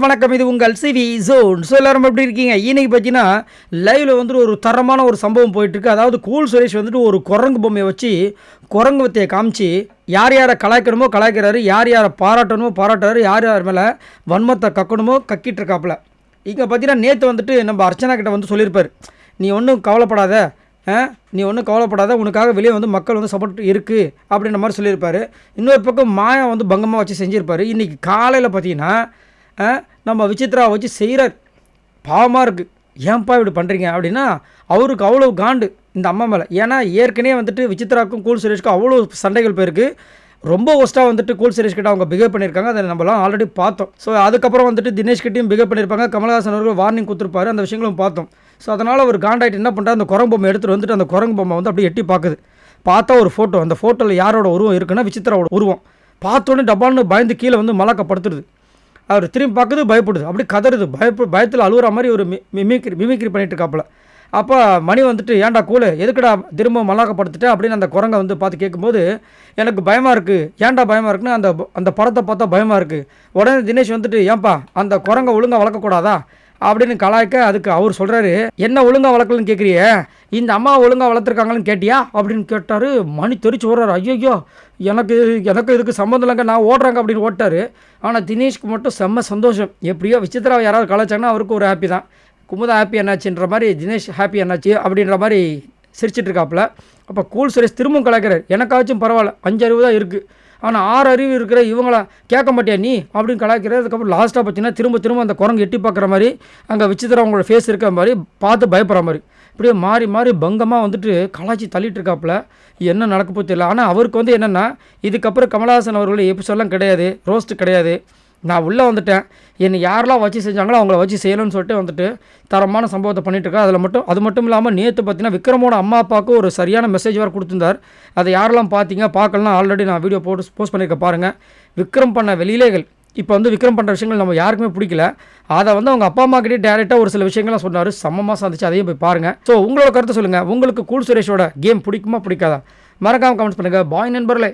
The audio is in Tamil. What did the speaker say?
வணக்கம். இது உங்கள் சிவி ஜோன். ஸோ எல்லாரும் எப்படி இருக்கீங்க? இன்னைக்கு பார்த்தீங்கன்னா லைவில் வந்துட்டு ஒரு தரமான ஒரு சம்பவம் போயிட்டுருக்கு. அதாவது கூல் சுரேஷ் வந்துட்டு ஒரு குரங்கு பொம்மையை வச்சு குரங்கு வத்தையை காமிச்சு யார் யாரை கலாய்க்கணுமோ கலாய்க்கிறாரு யார் யாரை பாராட்டணுமோ பாராட்டுறாரு யார் யார் மேலே வன்மத்தை கக்கணுமோ கக்கிட்டு இருக்காப்புல இங்கே பார்த்தீங்கன்னா நேற்று வந்துட்டு நம்ம அர்ச்சனா கிட்ட வந்து சொல்லியிருப்பார். நீ ஒன்றும் கவலைப்படாத. நீ ஒன்றும் கவலைப்படாத. உனக்காக வெளியே வந்து மக்கள் வந்து சப்போர்ட் இருக்குது அப்படின்ற மாதிரி சொல்லியிருப்பார். இன்னொரு பக்கம் மாயா வந்து பங்கமாக வச்சு செஞ்சுருப்பாரு. இன்றைக்கி காலையில் பார்த்தீங்கன்னா நம்ம விசித்ரா வச்சு செய்கிறார் பாவமாக இருக்குது ஏன்பா இப்படி பண்ணுறீங்க அப்படின்னா அவருக்கு அவ்வளோ காண்டு இந்த அம்மா மேலே. ஏன்னா ஏற்கனவே வந்துட்டு விசித்ராவுக்கும் கூல் சுரேஷ்க்கும் அவ்வளோ சண்டைகள் போயிருக்கு. ரொம்ப ஒஸ்ட்டாக வந்துட்டு கூல் சுரேஷ் கிட்ட அவங்க பிஹேவ் பண்ணியிருக்காங்க. அதை நம்மலாம் ஆல்ரெடி பார்த்தோம். ஸோ அதுக்கப்புறம் வந்துட்டு தினேஷ் கிட்டையும் பிஹேவ் பண்ணியிருப்பாங்க. கமலஹாசன் அவர்கள் வார்னிங் கொடுத்துருப்பாரு. அந்த விஷயங்களும் பார்த்தோம். ஸோ அதனால் அவர் காண்டாயிட்டு என்ன பண்ணுறா அந்த குரங்கு பொம்மை எடுத்துகிட்டு வந்துட்டு அந்த குரங்கு பொம்மை வந்து அப்படியே எட்டி பார்க்குது. பார்த்தா ஒரு ஃபோட்டோ அந்த ஃபோட்டோவில் யாரோட உருவம் இருக்குன்னா விசித்ராவோட உருவம். பார்த்தோன்னே டபால்னு பயந்து கீழே வந்து மலக்கப்படுத்துடுது. அவர் திரும்பி பார்க்குது பயப்படுது. அப்படி கதறுது. பயப்பு பயத்தில் அழுகுற மாதிரி ஒரு மிமிக்ரி மிமிக்ரி பண்ணிட்டு இருக்காப்புல. அப்போ மணி வந்துட்டு ஏன்டா கூலு? எதுக்குடா திரும்ப மல்லாக்கப்படுத்திட்டு? அப்படின்னு அந்த குரங்கை வந்து பார்த்து கேட்கும்போது எனக்கு பயமாக இருக்குது ஏன்டா பயமாக இருக்குன்னு அந்த அந்த படத்தை பார்த்தா பயமாக இருக்குது உடனே தினேஷ் வந்துட்டு ஏன்பா அந்த குரங்கை ஒழுங்காக வளர்க்கக்கூடாதா? அப்படின்னு கலாய்க்க அதுக்கு அவர் சொல்கிறாரு என்ன ஒழுங்காக வளர்க்கலன்னு கேட்குறியே இந்த அம்மா ஒழுங்காக வளர்த்துருக்காங்கன்னு கேட்டியா? அப்படின்னு கேட்டார். மணி தெரிச்சு ஓடுறாரு. ஐயோ எனக்கு எனக்கு இதுக்கு சம்மந்தம் இல்லைங்க. நான் ஓடுறாங்க அப்படின்னு ஓட்டார். ஆனால் தினேஷ்க்கு மட்டும் செம்ம சந்தோஷம். எப்படியோ விசித்ராவை யாராவது கலாச்சாங்கன்னா அவருக்கு ஒரு ஹாப்பி தான். குமுதா ஹாப்பி என்னாச்சுன்ற மாதிரி தினேஷ் ஹாப்பி என்னாச்சு அப்படின்ற மாதிரி சிரிச்சிட்ருக்காப்புல அப்போ கூல் சுரேஷ் திரும்பவும் கலாய்க்கிறார். எனக்காச்சும் பரவாயில்ல. அஞ்சு அறிவு தான் இருக்குது ஆனால் ஆறு அறிவு இருக்கிற இவங்கள கேட்க மாட்டியா நீ? அப்படின்னு கலாய்க்கிற அதுக்கப்புறம் லாஸ்ட்டாக பார்த்தீங்கன்னா திரும்ப திரும்ப அந்த குரங்கு எட்டி பார்க்குற மாதிரி அங்கே விசித்திரம் அவங்களோட ஃபேஸ் இருக்கிற மாதிரி பார்த்து பயப்படுற மாதிரி. இப்படியே மாறி மாறி பங்கமாக வந்துட்டு கலாச்சி தள்ளிட்டு இருக்காப்புல. என்ன நடக்க போகுது தெரியல. ஆனால் அவருக்கு வந்து என்னென்னா இதுக்கப்புறம் கமலஹாசன் அவர்களுடைய எபிசோடெலாம் கிடையாது. ரோஸ்ட் கிடையாது. நான் உள்ளே வந்துட்டேன். என்னை யாரெல்லாம் வச்சு செஞ்சாங்களோ அவங்கள வச்சு செய்யணும்னு சொல்லிட்டு வந்துட்டு தரமான சம்பவத்தை பண்ணிட்டுருக்கேன் அதில் மட்டும் அது மட்டும் இல்லாமல் நேற்று பார்த்தீங்கன்னா விக்ரமோட அம்மா அப்பாவுக்கு ஒரு சரியான மெசேஜ் வேறு கொடுத்துருந்தார். அதை யாரெல்லாம் பார்த்தீங்க பார்க்கலாம் ஆல்ரெடி நான் வீடியோ போட்டு போஸ்ட் பண்ணியிருக்கேன் பாருங்கள் விக்ரம் பண்ண வெளியிலேகள் இப்போ வந்து விக்ரம் பண்ணுற விஷயங்கள் நம்ம யாருக்குமே பிடிக்கல. அதை வந்து அவங்க அப்பா அம்மா கிட்டே டேரெக்டாக ஒரு சில விஷயங்கள்லாம் சொன்னார். சமமாக சந்திச்சு அதையும் போய் பாருங்கள் ஸோ உங்களோட கருத்தை சொல்லுங்கள் உங்களுக்கு கூல் சுரேஷோட கேம் பிடிக்குமா பிடிக்காதா? மறக்காமல் கமெண்ட்ஸ் பண்ணுங்கள் பாய் நண்பர்களே.